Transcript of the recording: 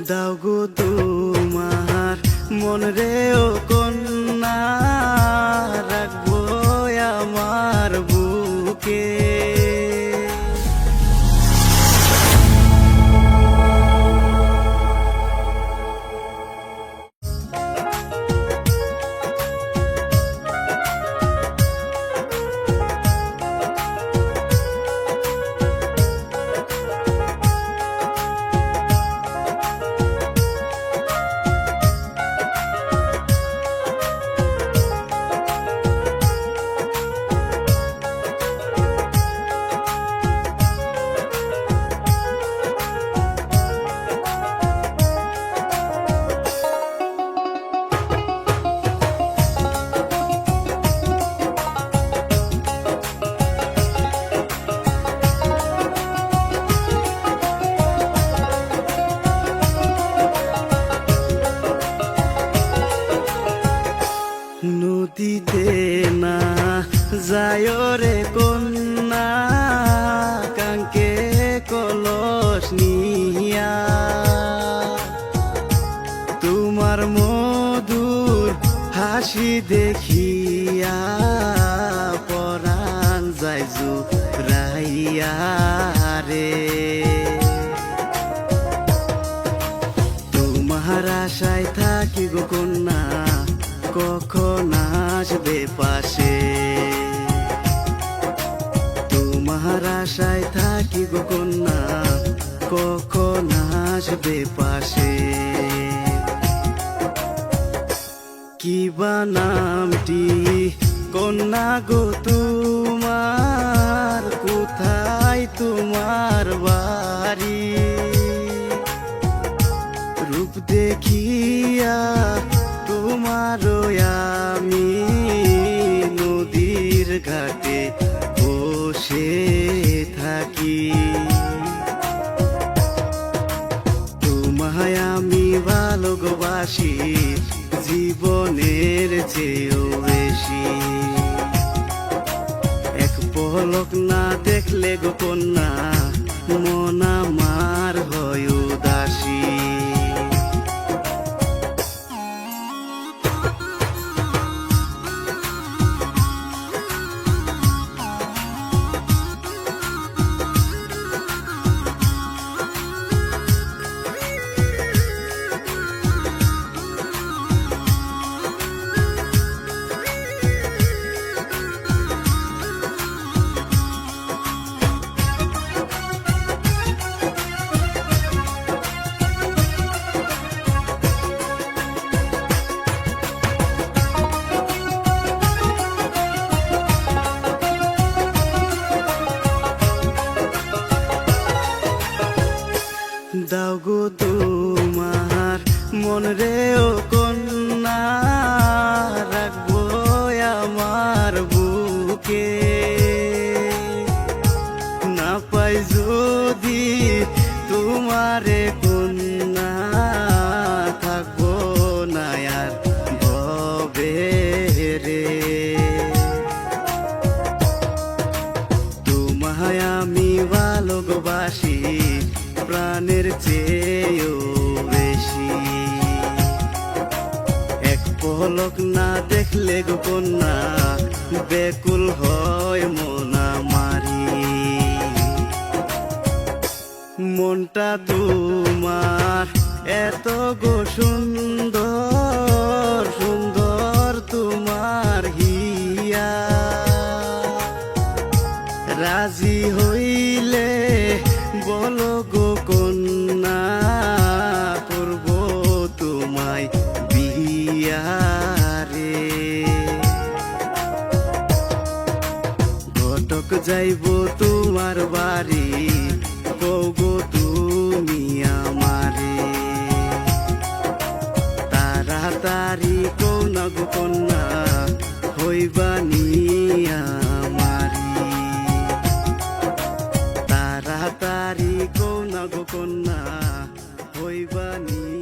দাও গো তোমার মন রে ও কন্যা রাখব আমার বুকে। যায় রে কন্যা, কাঙ্কে কলস নিয়া। তোমার মধুর হাসি দেখিয়া পরাণ যায় রাইয়া রে। তোমার আশায় থাকি গো কন্যা, কখন আসবে পাশে? তোমার আশায় থাকি গো কন্যা, কখন আসবে পাশে? কি বা নামটি? কন্যা গো তোমার, কোথায় তোমার বাড়ি? রূপ দেখিয়া তোমার আমি নদীর ঘাটে আমি ভালোবাসি, জীবনের চেয়েও বেশি। এক পলক না দেখলে গোপন না মন আমার হয় উদাসী। দাও গো তোমার মন রে, ও কন্যা আমার বুকে। না পাই যদি তোমারে না তোমায় আমি ভালোবাসি প্রাণের চেয়েও বেশি। এক পলক না দেখলে গো না বেকুল হয় মোনা মারি মনটা তোমার এত গো সুন্দর কটক যাইব তোমার বাড়ি। গো তুমি আমারে। তাড়াতাড়ি কৌনগ কন্যা হইবানি আমারি তাড়াতাড়ি কৌনগ কন্যা হইবানি